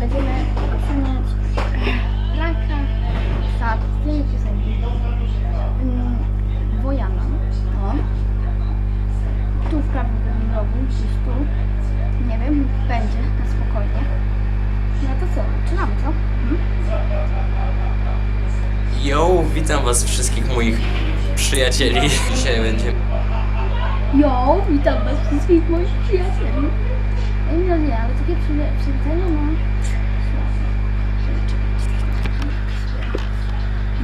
Będziemy oceniać Blanka za dwie piosenki. Wojana. O. Tu w prawym rogu, gdzieś tu. Nie wiem, będzie na spokojnie. No to co, zaczynamy, co? Yo, witam was wszystkich moich przyjacieli. Dzisiaj będzie Jo, witam was wszystkich moich przyjaciół. Ej, no nie, ale takie przy- przywitanie, no...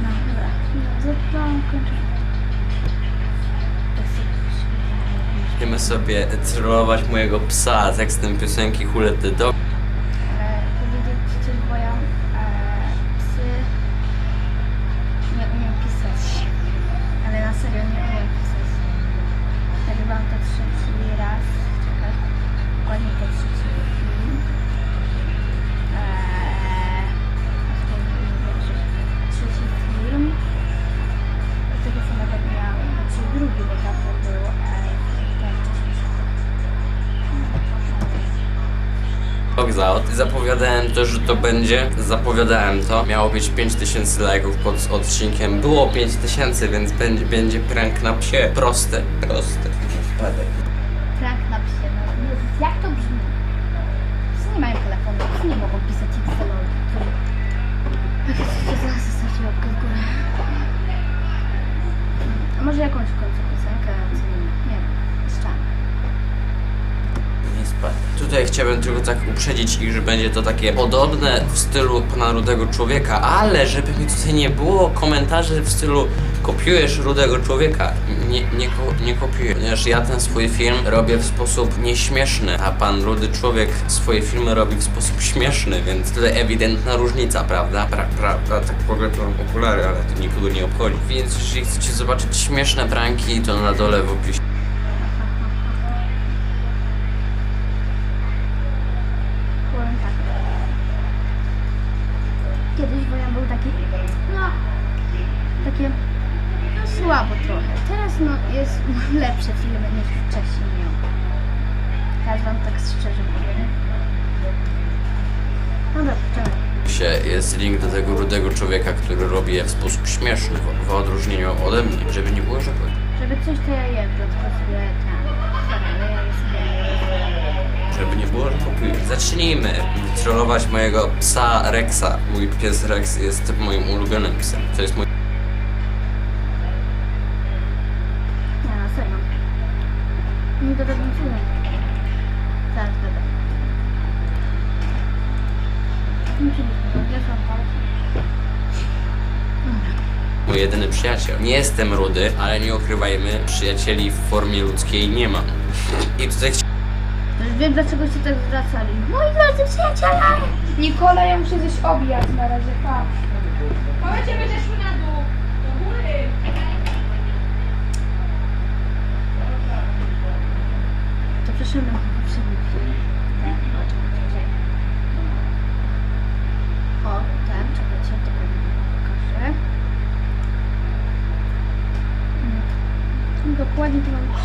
No, dobra. No, zaczynam, kończę. będziemy sobie trollować mojego psa tekstem piosenki Who Let the Dog. Dogs Out. Zapowiadałem to, że to będzie. Zapowiadałem to. Miało być 5000 lajków pod odcinkiem. Było 5000, więc będzie, będzie prank na psie. Proste, proste. Spadek. Prank na psie. No, Jezus, jak to brzmi? Psy nie mają telefonu, psy nie mogą pisać Excelowi. Zaraz zostawcie łapkę w górę. A może jakąś w końcu piosenkę Tutaj chciałbym tylko tak uprzedzić ich, że będzie to takie podobne w stylu pana Rudego Człowieka, ale żeby mi tutaj nie było komentarzy w stylu kopiujesz Rudego Człowieka. Nie, nie, ko- nie kopiuję, ponieważ ja ten swój film robię w sposób nieśmieszny, a pan Rudy Człowiek swoje filmy robi w sposób śmieszny, więc tutaj ewidentna różnica, prawda? Pra, prawda, tak w ogóle okulary, ale to nikogo nie obchodzi. Więc jeżeli chcecie zobaczyć śmieszne pranki, to na dole w opisie słabo trochę. Teraz no jest lepsze filmy niż wcześniej miał. Teraz wam tak szczerze powiem. No dobra, się jest link do tego rudego człowieka, który robi je w sposób śmieszny, w, w odróżnieniu ode mnie, żeby nie było, że Żeby coś to ja jem, dlatego sobie ale ja jestem. żeby nie było, że. Zacznijmy trollować mojego psa Rexa. Mój pies Rex jest moim ulubionym psem. To jest mój Sam mój jedyny przyjaciel. Nie jestem rudy, ale nie ukrywajmy, przyjacieli w formie ludzkiej nie mam. I tutaj chci- Już wiem dlaczego się tak zwracali. Moi drodzy przyjaciele! Nikola, ja muszę zjeść obiad na razie, pa. Chodźcie, będziesz na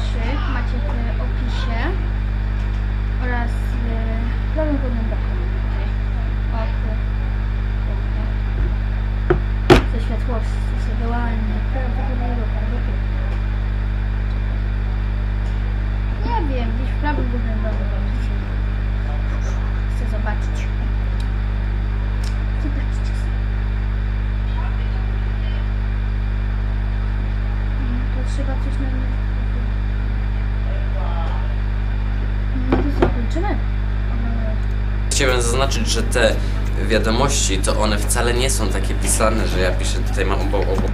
Macie w opisie oraz w prawym górnym boku. Tutaj. O, tu. Pięknie. Ze światłości, albo tu. Nie wiem, gdzieś w prawym chciałem zaznaczyć, że te wiadomości, to one wcale nie są takie pisane, że ja piszę tutaj mam obok, obok